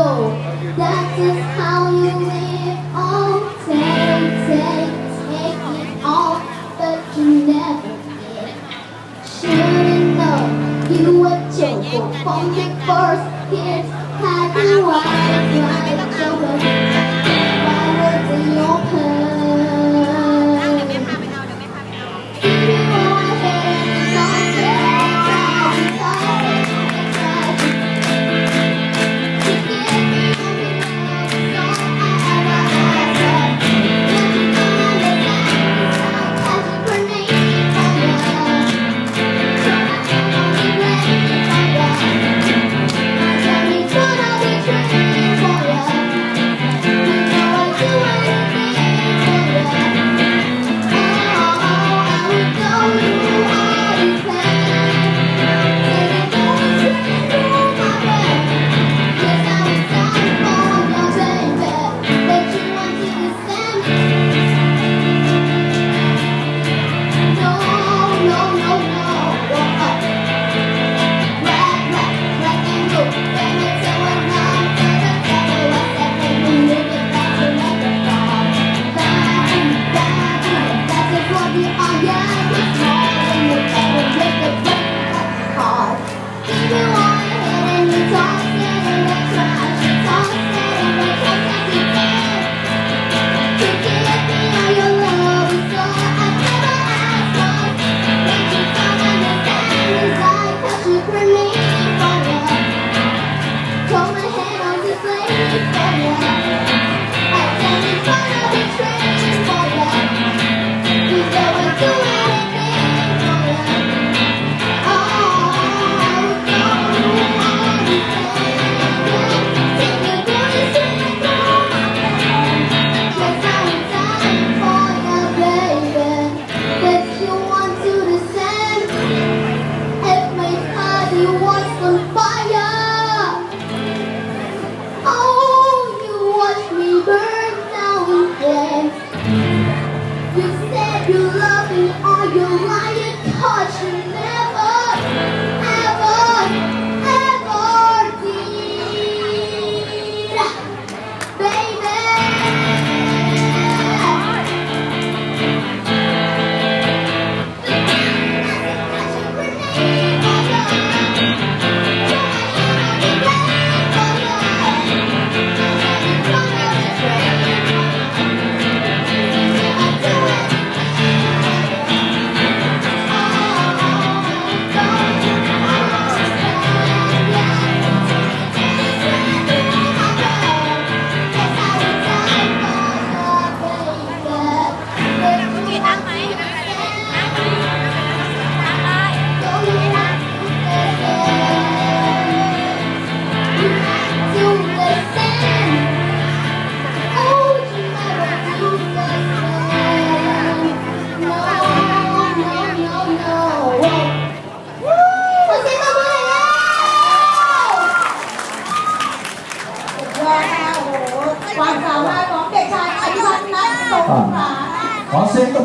go. That's just how you live. Oh, take, take, take it all, but you never get. Should've known you were joking from the first kiss. Had you eyes like Joker, all your lying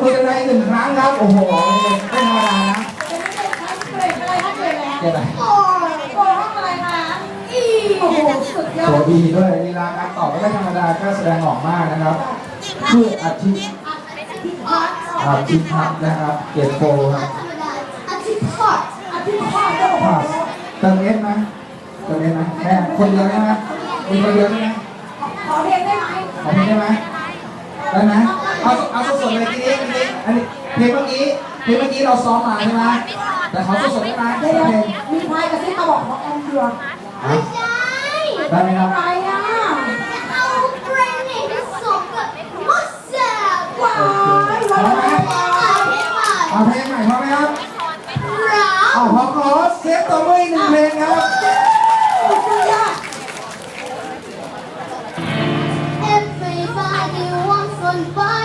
มือกันได้หนึ่งครั้งครับ โอ้โหไม่ธรรมดานะเป็นนักเด็กชั้นเกรดอะไรคะเกรดแล้วเจ๊ไหนโอ้ยโอ้ห้องอะไรคะอีโอ้โหสุดยอตัวดดีด้วยลีลาการตอบก็ไม่ธรรมดาก็แสดงออกมากนะครับคืออาทิตย์อาทิตย์พัฒน์นะครับ เกตโฟครับอาทิตย์พ่อเจ้าพาสเติมเอสไหมเติมเอสไหมแม่คนเดียวได้ไหมมีคนเดียวได้ไหมขอเพลงได้ไหมขอเพลงได้ไหมได้ไหมเอาเอาสดๆเลยทีนี้ทีนี้ อันนี้เพลงเมื่อกี้เพลงเมื่อกี้เราซ้อมมาใช่ไหมแต่ขอสดๆได้ไหมเดี๋ยวเพลงมีใครกระซิบมาบอกของแอนเดืออะได้ไหมครับใครอะว้ายว้ายว้ายว้ายเอาเพลงใหม่พร้อมไหมครับเอาพร้อมขอเสียงตบมืออีกหนึ่งเพลงครับสุดยอด Everybody wants on fire.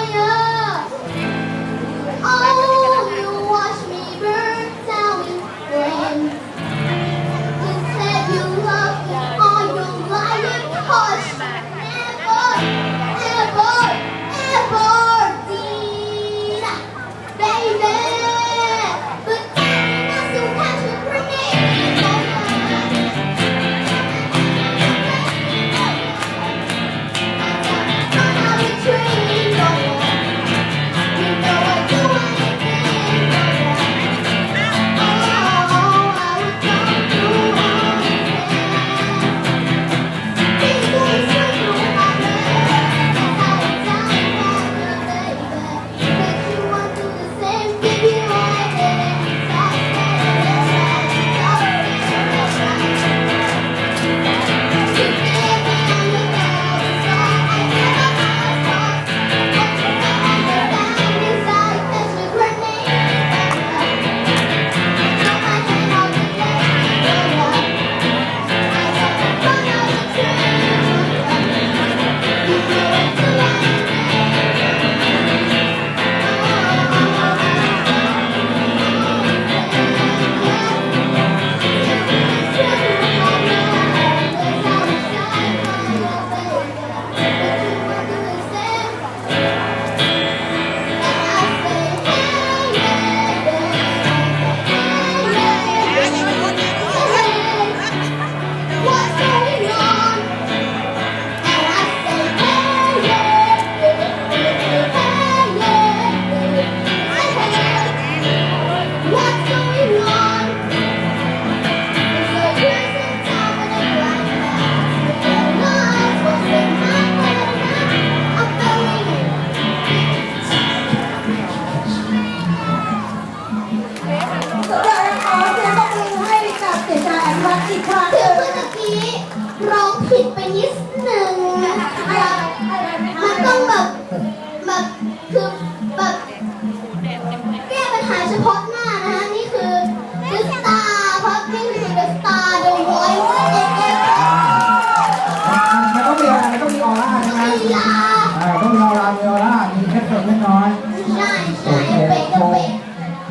น้อยใช่โอใช่เคเป๊ะโชก็ว์เป๊ะ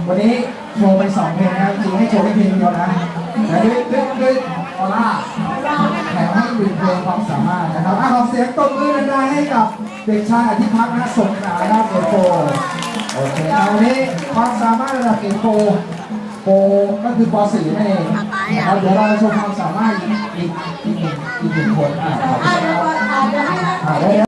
วันนี้โชว์ไปสองเพลงนะครับจริงให้โชว์แค่เพลงเดียวนะแต่ด้วยด้วยด้วยออร่าแถมให้ดูเพลงความสามารถนะครับอะขอเสียงตบมือดังๆให้กับเด็กชายอธิพัฒน์นะสงขลานะครับเอโฟโอเคนะวันนี้ความสามารถระดับเอโฟโฟก็คือป .4 นั่นเองนะครับเดี๋ยวเราจะโชว์ความสามารถอีกอีกอีกหนึ่งอีกหนึ่งคนอะขอบคุอะณเดี๋คยวรับ